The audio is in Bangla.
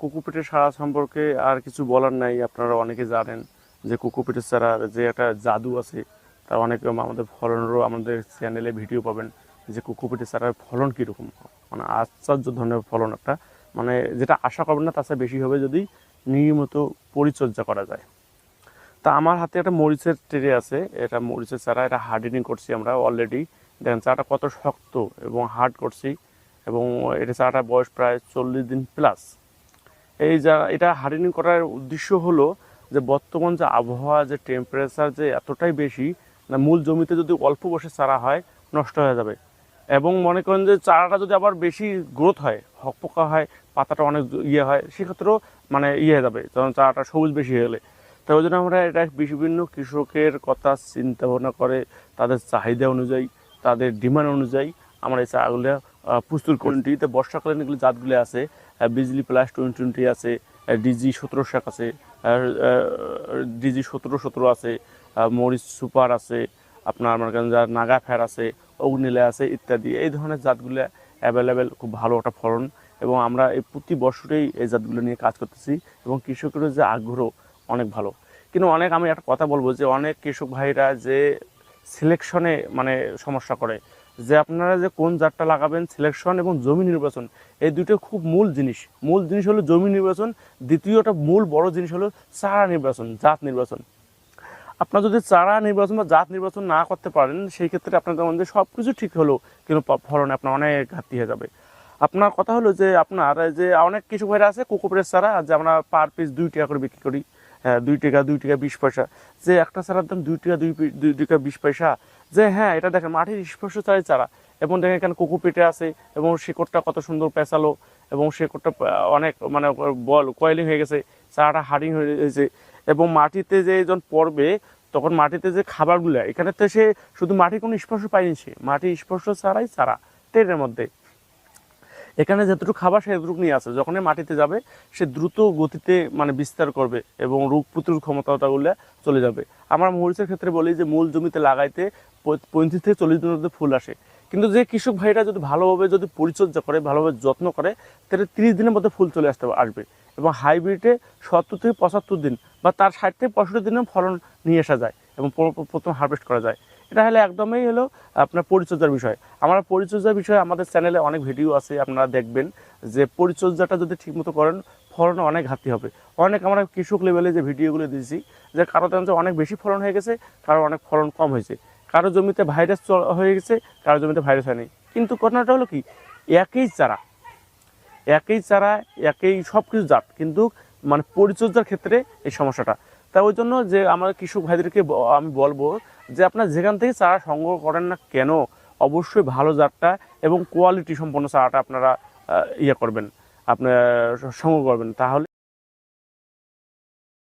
কুকুপিটের সারা সম্পর্কে আর কিছু বলার নাই, আপনারা অনেকে জানেন যে কুকুপিটের সারার যে একটা জাদু আছে, তার অনেকে আমাদের ফলনেরও আমাদের চ্যানেলে ভিডিও পাবেন যে কুকুপিটের সারার ফলন কীরকম। মানে আশ্চর্য ধরনের ফলন একটা। মানে যেটা আশা করবেন না চেয়ে বেশি হবে যদি নিয়মিত পরিচর্যা করা যায়। তা আমার হাতে একটা মরিচের ট্রে আছে, এটা মরিচের চারা, এটা হার্ডেনিং করছি আমরা অলরেডি দেখেন চারাটা কত শক্ত এবং হার্ড করছি, এবং এটা চারাটা বয়স প্রায় চল্লিশ দিন প্লাস এই যা, এটা হার্ডেনিং করার উদ্দেশ্য হলো যে বর্তমান যে আবহাওয়া, যে টেম্পারেচার যে এতটাই বেশি, না, মূল জমিতে যদি অল্প বসে চারা হয়, নষ্ট হয়ে যাবে। এবং মনে করেন যে চারাটা যদি আবার বেশি গ্রোথ হয় হকপকা হয়, পাতাটা অনেক ইয়ে হয়, সেক্ষেত্রেও মানে ইয়ে হয়ে যাবে যখন চারাটা সবুজ বেশি হয়ে গেলে। তো ওই জন্য আমরা এটা বিভিন্ন কৃষকের কথা চিন্তা ভাবনা করে, তাদের চাহিদা অনুযায়ী, তাদের ডিমান্ড অনুযায়ী আমরা এই চাগুলো আহ, প্রস্তুত করি তো বর্ষাকালীন এগুলো জাতগুলো আছে বিজলি প্লাস টোয়েন্টি টোয়েন্টি আছে ডিজি সতেরো শাক আছে ডিজি সতেরো সতেরো আছে মরিচ সুপার আছে আপনার মনে করেন যার নাগা ফ্যার আছে অগ্নিলে আছে ইত্যাদি। এই ধরনের জাতগুলো অ্যাভেলেবেল খুব ভালো একটা ফলন এবং আমরা এই প্রতি বছরেই এই জাতগুলো নিয়ে কাজ করতেছি এবং কৃষকের যে আগ্রহ অনেক ভালো। কিন্তু অনেক আমি একটা কথা বলব যে অনেক কৃষক ভাইরা যে সিলেকশনে মানে সমস্যা করে যে আপনারা যে কোন জাতটা লাগাবেন সিলেকশন এবং জমি নির্বাচন, এই দুটো খুব মূল জিনিস। মূল জিনিস হলো জমি নির্বাচন, দ্বিতীয়টা মূল বড় জিনিস হলো চারা নির্বাচন, জাত নির্বাচন। আপনার যদি চারা নির্বাচন বা জাত নির্বাচন না করতে পারেন, সেই ক্ষেত্রে আপনার যেমন যে সব কিছু ঠিক হলো কিন্তু ফলনে আপনার অনেক ঘাটতি হয়ে যাবে। আপনার কথা হলো যে আপনার যে অনেক কিছু ভাইরা আছে কোকোপ্রেস চারা, যে আমরা পার পিস দুই টাকা করে বিক্রি করি। দুই টাকা দুই টাকা বিশ পয়সা। যে একটা চারার দাম দুই টাকা, দুই দুই টাকা বিশ পয়সা। যে হ্যাঁ এটা দেখেন, মাটির স্পর্শ চাই চারা। এবং দেখেন এখানে কোকো পেটে আছে, এবং শিকড়টা কত সুন্দর পেঁচালো, এবং শিকড়টা অনেক মানে বল, কয়েলিং হয়ে গেছে, চারাটা হার্ডিং হয়ে গেছে। এবং মাটিতে যে যখন পড়বে, তখন মাটিতে যে খাবারগুলো, এখানে তো সে শুধু মাটির কোনো স্পর্শ পায়নি সে। মাটির স্পর্শ ছাড়াই চারা ট্রেনের মধ্যে। এখানে যতটুকু খাবার, সে এতটুকু নিয়ে আসে। যখনই মাটিতে যাবে, সে দ্রুত গতিতে মানে বিস্তার করবে এবং রোগ প্রতিরোধ ক্ষমতাগুলো চলে যাবে। আমরা মরিচের ক্ষেত্রে বলি যে, মূল জমিতে লাগাইতে পঁয়ত্রিশ থেকে চল্লিশ দিনের মধ্যে ফুল আসে। কিন্তু যে কৃষক ভাইরা যদি ভালোভাবে যদি পরিচর্যা করে, ভালোভাবে যত্ন করে, তাহলে তিরিশ দিনের মধ্যে ফুল চলে আসতে আসবে এবং হাইব্রিডে সত্তর থেকে পঁচাত্তর দিন বা তার ষাট থেকে পঁয়ষট্টি দিনের ফলন নিয়ে আসা যায় এবং প্রথম হারভেস্ট করা যায়। এটা হলে একদমই হলো আপনার পরিচর্যার বিষয়। আমার পরিচর্যার বিষয়ে আমাদের চ্যানেলে অনেক ভিডিও আছে, আপনারা দেখবেন যে পরিচর্যাটা যদি ঠিকমতো করেন ফলন অনেক ঘাটতি হবে। অনেক আমরা কৃষক লেভেলে যে ভিডিওগুলো দিয়েছি, যে কারও তেমন অনেক বেশি ফলন হয়ে গেছে, কারও অনেক ফলন কম হয়েছে। কারও জমিতে ভাইরাস হয়ে গেছে, কারও জমিতে ভাইরাস হয়নি। কিন্তু ঘটনাটা হলো কি? একই চারা একই চারা, একই সব কিছু জাত, কিন্তু মানে পরিচর্যার ক্ষেত্রে এই সমস্যাটা। তাই ওই জন্য যে আমার কৃষক ভাইদেরকে আমি বলব যে আপনার যেখান থেকে চারা সংগ্রহ করেন না কেন, অবশ্যই ভালো জাতটা এবং কোয়ালিটি সম্পন্ন চারাটা আপনারা ইয়ে করবেন আপনার সংগ্রহ করবেন। তাহলে